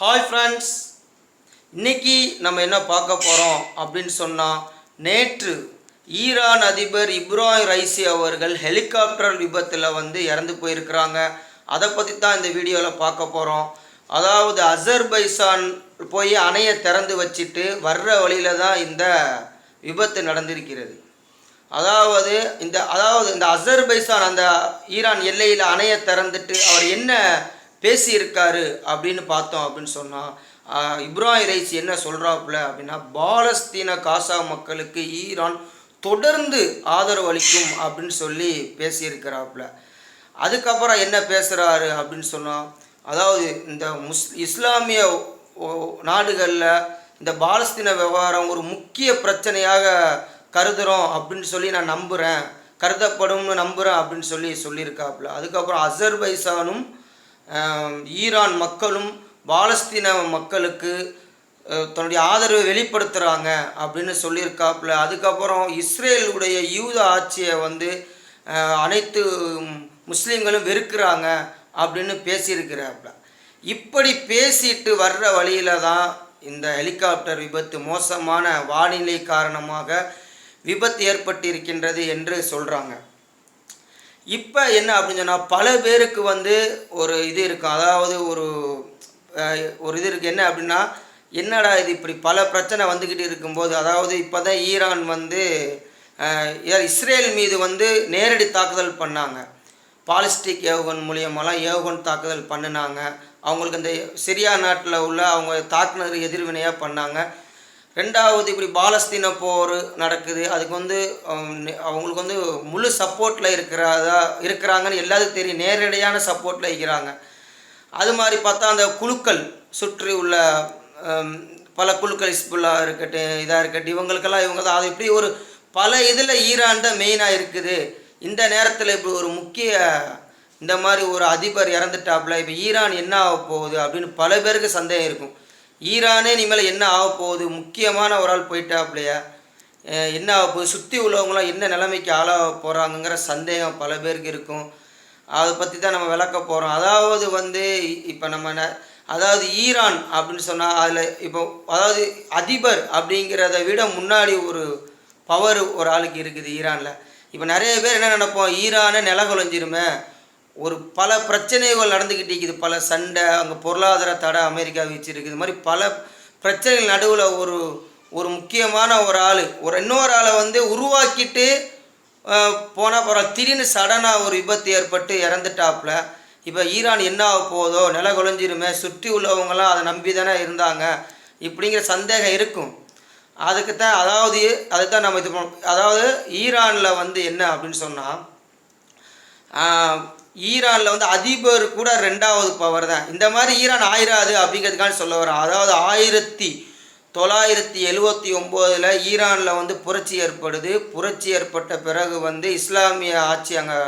Hi friends இன்னைக்கு நம்ம என்ன பார்க்க போகிறோம் அப்படின்னு சொன்னால் நேற்று ஈரான் அதிபர் இப்ராஹிம் ரைசி அவர்கள் ஹெலிகாப்டர் விபத்தில் வந்து இறந்து போயிருக்கிறாங்க. அதை பற்றி தான் இந்த வீடியோவில் பார்க்க போகிறோம் அதாவது அசர்பைசான் போய் அணையை திறந்து வச்சுட்டு வர்ற வழியில தான் இந்த விபத்து நடந்திருக்கிறது. அதாவது இந்த அதாவது இந்த அசர்பைசான் அந்த ஈரான் எல்லையில் அணையை திறந்துட்டு அவர் என்ன பேசியிருக்காரு அப்படின்னு பார்த்தோம் அப்படின்னு சொன்னால் இப்ராஹிம் ரைஸ் என்ன சொல்கிறாப்புல அப்படின்னா பாலஸ்தீன காசா மக்களுக்கு ஈரான் தொடர்ந்து ஆதரவு அளிக்கும் அப்படின்னு சொல்லி பேசியிருக்கிறாப்புல. அதுக்கப்புறம் என்ன பேசுகிறாரு அப்படின்னு சொன்னால் அதாவது இந்த முஸ் இஸ்லாமிய நாடுகளில் இந்த பாலஸ்தீன விவகாரம் ஒரு முக்கிய பிரச்சனையாக கருதுகிறோம் அப்படின்னு சொல்லி நான் நம்புகிறேன் கருதப்படும்னு நம்புகிறேன் அப்படின்னு சொல்லி சொல்லியிருக்காப்புல. அதுக்கப்புறம் அசர்பைசானும் ஈரான் மக்களும் பாலஸ்தீன மக்களுக்கு தன்னுடைய ஆதரவை வெளிப்படுத்துகிறாங்க அப்படின்னு சொல்லியிருக்காப்புல. அதுக்கப்புறம் இஸ்ரேலுடைய யூத ஆட்சியை வந்து அனைத்து முஸ்லீம்களும் வெறுக்கிறாங்க அப்படின்னு பேசியிருக்கிறாப்புல. இப்படி பேசிட்டு வர்ற வழியில தான் இந்த ஹெலிகாப்டர் விபத்து மோசமான வானிலை காரணமாக விபத்து ஏற்பட்டிருக்கின்றது என்று சொல்கிறாங்க இப்போ என்ன அப்படின்னு சொன்னால் பல பேருக்கு வந்து ஒரு இது இருக்கும் அதாவது ஒரு ஒரு இது இருக்குது என்ன அப்படின்னா என்னடா இது இப்படி பல பிரச்சனை வந்துக்கிட்டு இருக்கும்போது அதாவது இப்போ தான் ஈரான் வந்து இஸ்ரேல் மீது வந்து நேரடி தாக்குதல் பண்ணாங்க. பாலிஸ்டிக் ஏவுகண் மூலியமாலாம் ஏவுகண் தாக்குதல் பண்ணினாங்க. அவங்களுக்கு இந்த சிரியா நாட்டில் உள்ள அவங்க தாக்குனர் எதிர்வினையாக பண்ணாங்க. ரெண்டாவது இப்படி பாலஸ்தீன போர் நடக்குது. அதுக்கு வந்து அவங்களுக்கு வந்து முழு சப்போர்ட்டில் இருக்கிறதா இருக்கிறாங்கன்னு எல்லாத்துக்கும் தெரியும். நேரடியான சப்போர்ட்டில் இருக்கிறாங்க. அது மாதிரி பார்த்தா அந்த குழுக்கள் சுற்றி உள்ள பல குழுக்கள் இஸ்புல்லா இருக்கட்டும் இதாக இருக்கட்டும் இவங்களுக்கெல்லாம் இவங்க தான். அது இப்படி ஒரு பல இதில் ஈரான் தான் மெயினாக இருக்குது. இந்த நேரத்தில் இப்படி ஒரு முக்கிய இந்த மாதிரி ஒரு அதிபர் இறந்துட்டாப்புல இப்போ ஈரான் என்ன ஆக போகுது அப்படின்னு பல பேருக்கு சந்தேகம் இருக்கும். ஈரானே இனிமேல் என்ன ஆக போகுது? முக்கியமான ஒரு ஆள் போயிட்டா அப்படியா என்ன ஆக போகுது? சுற்றி உள்ளவங்களாம் என்ன நிலைமைக்கு ஆளாக போகிறாங்கங்கிற சந்தேகம் பல பேருக்கு இருக்கும். அதை பற்றி தான் நம்ம விளக்க போகிறோம் அதாவது வந்து இப்போ நம்ம அதாவது ஈரான் அப்படின்னு சொன்னால் அதில் இப்போ அதாவது அதிபர் அப்படிங்கிறத விட முன்னாடி ஒரு பவர் ஒரு ஆளுக்கு இருக்குது ஈரானில். இப்போ நிறைய பேர் என்ன நினைப்போம்? ஈரானை நிலகுலைஞ்சிருமே. ஒரு பல பிரச்சனைகள் நடந்துக்கிட்டு இருக்குது. பல சண்டை அங்கே பொருளாதார தடை அமெரிக்கா வச்சுருக்கு இது மாதிரி பல பிரச்சனைகள் நடுவில் ஒரு ஒரு முக்கியமான ஒரு ஆள் ஒரு இன்னொரு ஆளை வந்து உருவாக்கிட்டு போனால் பரவாயில்ல. திடீர்னு சடனாக ஒரு விபத்து ஏற்பட்டு இறந்துட்டாப்புல. இப்போ ஈரான் என்ன ஆக போதோ நில குலைஞ்சிருமே சுற்றி உள்ளவங்களாம் அதை நம்பி தானே இருந்தாங்க இப்படிங்கிற சந்தேகம் இருக்கும். அதுக்கு தான் அதாவது அதுக்கு தான் நம்ம இது பண்ண- அதாவது ஈரானில் வந்து என்ன அப்படின்னு சொன்னால் ஈரானில் வந்து அதிபர் கூட ரெண்டாவது பவர் தான். இந்த மாதிரி ஈரான் ஆயிராது அப்படிங்கிறதுக்காக சொல்ல வரேன் அதாவது ஆயிரத்தி தொள்ளாயிரத்தி எழுவத்தி ஒம்போதில் ஈரானில் வந்து புரட்சி ஏற்படுது. புரட்சி ஏற்பட்ட பிறகு வந்து இஸ்லாமிய ஆட்சி அங்கே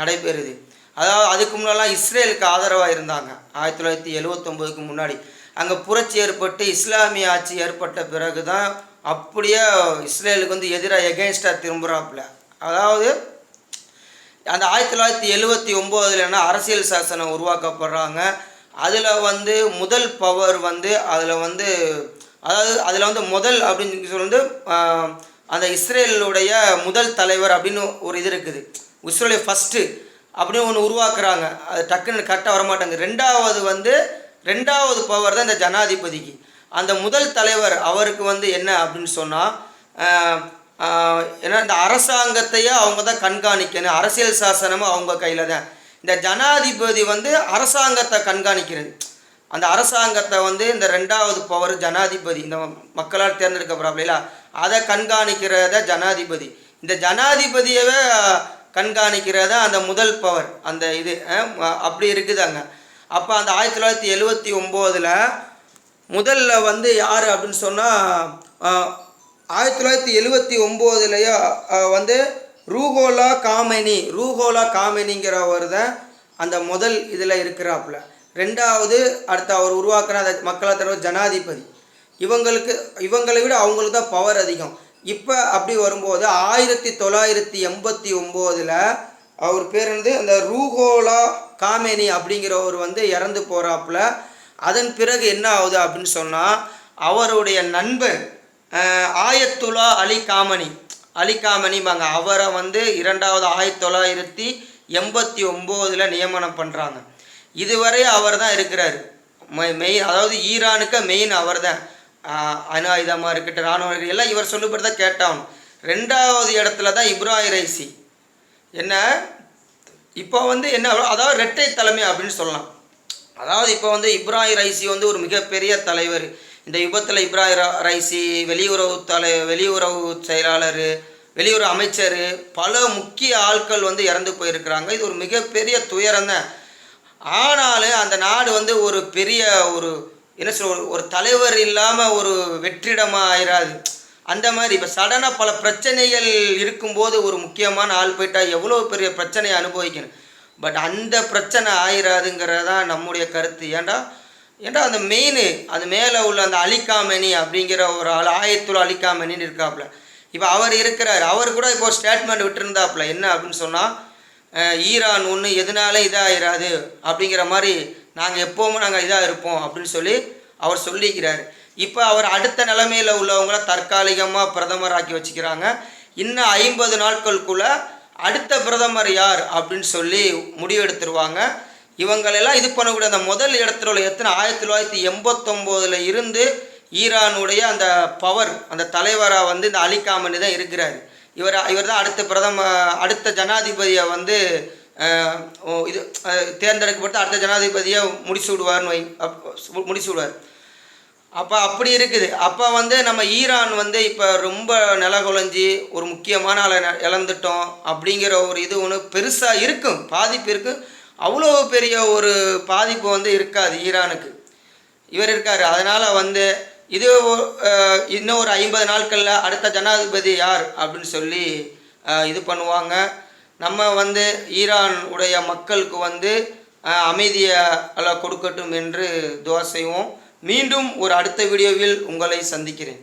நடைபெறுது. அதாவது அதுக்கு முன்னெல்லாம் இஸ்ரேலுக்கு ஆதரவாக இருந்தாங்க. ஆயிரத்தி தொள்ளாயிரத்தி எழுவத்தொம்போதுக்கு முன்னாடி. அங்கே புரட்சி ஏற்பட்டு இஸ்லாமிய ஆட்சி ஏற்பட்ட பிறகு தான் அப்படியே இஸ்ரேலுக்கு வந்து எதிராக எகெயின்ஸ்டாக திரும்புகிறாப்புல அதாவது அந்த ஆயிரத்தி தொள்ளாயிரத்தி எழுவத்தி ஒம்போதுலன்னா அரசியல் சாசனம் உருவாக்கப்படுறாங்க. அதில் வந்து முதல் பவர் வந்து அதில் வந்து அதாவது அதில் வந்து முதல் அப்படின்னு சொல்லி அந்த இஸ்ரேலுடைய முதல் தலைவர் அப்படின்னு ஒரு இது இருக்குது. இஸ்ரேலுடைய ஃபஸ்ட்டு அப்படின்னு ஒன்று உருவாக்குறாங்க. அது டக்குன்னு கரெக்டாக வரமாட்டாங்க ரெண்டாவது வந்து ரெண்டாவது பவர் தான் இந்த ஜனாதிபதிக்கு. அந்த முதல் தலைவர் அவருக்கு வந்து என்ன அப்படின்னு சொன்னால் ஏன்னா இந்த அரசாங்கத்தையே அவங்க தான் கண்காணிக்கணும். அரசியல் சாசனமும் அவங்க கையில் தான் இந்த ஜனாதிபதி வந்து அரசாங்கத்தை கண்காணிக்கிறது அந்த அரசாங்கத்தை வந்து இந்த ரெண்டாவது பவர் ஜனாதிபதி இந்த மக்களால் தேர்ந்தெடுக்கப்படுறாங்களா அதை கண்காணிக்கிறத ஜனாதிபதி. இந்த ஜனாதிபதியவே கண்காணிக்கிறத அந்த முதல் பவர் அந்த இது அப்படி இருக்குதாங்க. அப்போ அந்த ஆயிரத்தி தொள்ளாயிரத்தி எழுவத்தி ஒம்போதில் முதல்ல வந்து யார் அப்படின்னு சொன்னால் ஆயிரத்தி தொள்ளாயிரத்தி எழுவத்தி ஒம்போதுலையோ வந்து ரூகோலா காமெனி ரூகோலா காமெனிங்கிறவர் தான் அந்த முதல் இதில் இருக்கிறாப்புல. ரெண்டாவது அடுத்து அவர் உருவாக்குற அந்த மக்களை தலைவர் ஜனாதிபதி. இவங்களுக்கு இவங்களை விட அவங்களுக்கு தான் பவர் அதிகம். இப்போ அப்படி வரும்போது ஆயிரத்தி தொள்ளாயிரத்தி எண்பத்தி ஒம்போதில் அவர் பேர் வந்து அந்த ரூகோலா காமெனி அப்படிங்கிறவர் வந்து இறந்து போகிறாப்புல அதன் பிறகு என்ன ஆகுது அப்படின்னு சொன்னால் அவருடைய நண்பர் ஆயத்துலா அலி காமனி அலி அவரை வந்து இரண்டாவது ஆயிரத்தி தொள்ளாயிரத்தி எண்பத்தி ஒம்போதில் நியமனம் பண்ணுறாங்க இதுவரை அவர் தான் இருக்கிறார் மெயின் அதாவது ஈரானுக்கு மெயின் அவர் தான் அணு ஆயுதமாக இருக்கட்டும் இராணுவ எல்லாம் இவர் சொல்லுபடி தான் கேட்டாகணும் ரெண்டாவது இடத்துல தான் இப்ராஹிம் ரைசி. என்ன? இப்போ வந்து என்ன அதாவது ரெட்டை தலைமை அப்படின்னு சொல்லலாம். அதாவது இப்போ வந்து இப்ராஹிம் ரைசி வந்து ஒரு மிகப்பெரிய தலைவர். இந்த யுபத்தில் இப்ராஹிம் ரைசி வெளியுறவு தலை வெளியுறவு செயலாளர் வெளியுறவு அமைச்சர் பல முக்கிய ஆட்கள் வந்து இறந்து போயிருக்கிறாங்க. இது ஒரு மிகப்பெரிய துயரம் தான். ஆனாலும் அந்த நாடு வந்து ஒரு பெரிய ஒரு என்ன சொல் ஒரு- தலைவர் இல்லாமல் ஒரு வெற்றிடமாக ஆயிராது. அந்த மாதிரி இப்போ சடனாக பல பிரச்சனைகள் இருக்கும்போது ஒரு முக்கியமான ஆள் போயிட்டால் எவ்வளோ பெரிய பிரச்சனையை அனுபவிக்கணும். பட் அந்த பிரச்சனை ஆயிராதுங்கிறதான் நம்முடைய கருத்து. ஏன்டா? ஏன்டா அந்த மெயின் அது மேலே உள்ள அந்த அலிகாமணி அப்படிங்கிற ஒரு ஆள் ஆயத்துல் அலிகாமணின்னு இருக்காப்புல இப்போ அவர் இருக்கிறார். அவர் கூட இப்போ ஸ்டேட்மெண்ட் விட்டுருந்தாப்புல என்ன அப்படின்னு சொன்னால் ஈரான் ஒன்று எதனால இதாகிராது அப்படிங்கிற மாதிரி நாங்கள் எப்போவுமே நாங்கள் இதாக இருப்போம். அப்படின்னு சொல்லி அவர் சொல்லிக்கிறார். இப்போ அவர் அடுத்த நிலைமையில் உள்ளவங்கள தற்காலிகமாக பிரதமர் ஆக்கி வச்சுக்கிறாங்க. இன்னும் ஐம்பது நாட்களுக்குள்ளே அடுத்த பிரதமர் யார் அப்படின்னு சொல்லி முடிவெடுத்துருவாங்க. இவங்களெல்லாம் இது பண்ணக்கூடிய அந்த முதல் இடத்துல உள்ள எத்தனை? ஆயிரத்தி தொள்ளாயிரத்தி எண்பத்தொம்போதில் இருந்து ஈரானுடைய அந்த பவர் அந்த தலைவராக வந்து இந்த அலிகாமனி தான் இருக்கிறார். இவர் இவர் தான் அடுத்த பிரதம அடுத்த ஜனாதிபதியை வந்து இது தேர்ந்தெடுக்கப்பட்டு அடுத்த ஜனாதிபதியை முடிச்சு விடுவார்னு வை முடிச்சு விடுவார். அப்போ அப்படி இருக்குது. அப்போ வந்து நம்ம ஈரான் வந்து இப்போ ரொம்ப நிலகுலைஞ்சி ஒரு முக்கியமான ஆளை இழந்துட்டோம் அப்படிங்கிற ஒரு இது ஒன்று பெருசாக இருக்கும். பாதிப்பு இருக்குது அவ்வளோ பெரிய ஒரு பாதிப்பு வந்து இருக்காது ஈரானுக்கு. இவர் இருக்கார். அதனால் வந்து இது இன்னும் ஒரு ஐம்பது நாட்களில் அடுத்த ஜனாதிபதி யார் அப்படின்னு சொல்லி இது பண்ணுவாங்க. நம்ம வந்து ஈரான் உடைய மக்களுக்கு வந்து அமைதியை கொடுக்கட்டும் என்று துவா செய்வோம். மீண்டும் ஒரு அடுத்த வீடியோவில் உங்களை சந்திக்கிறேன்.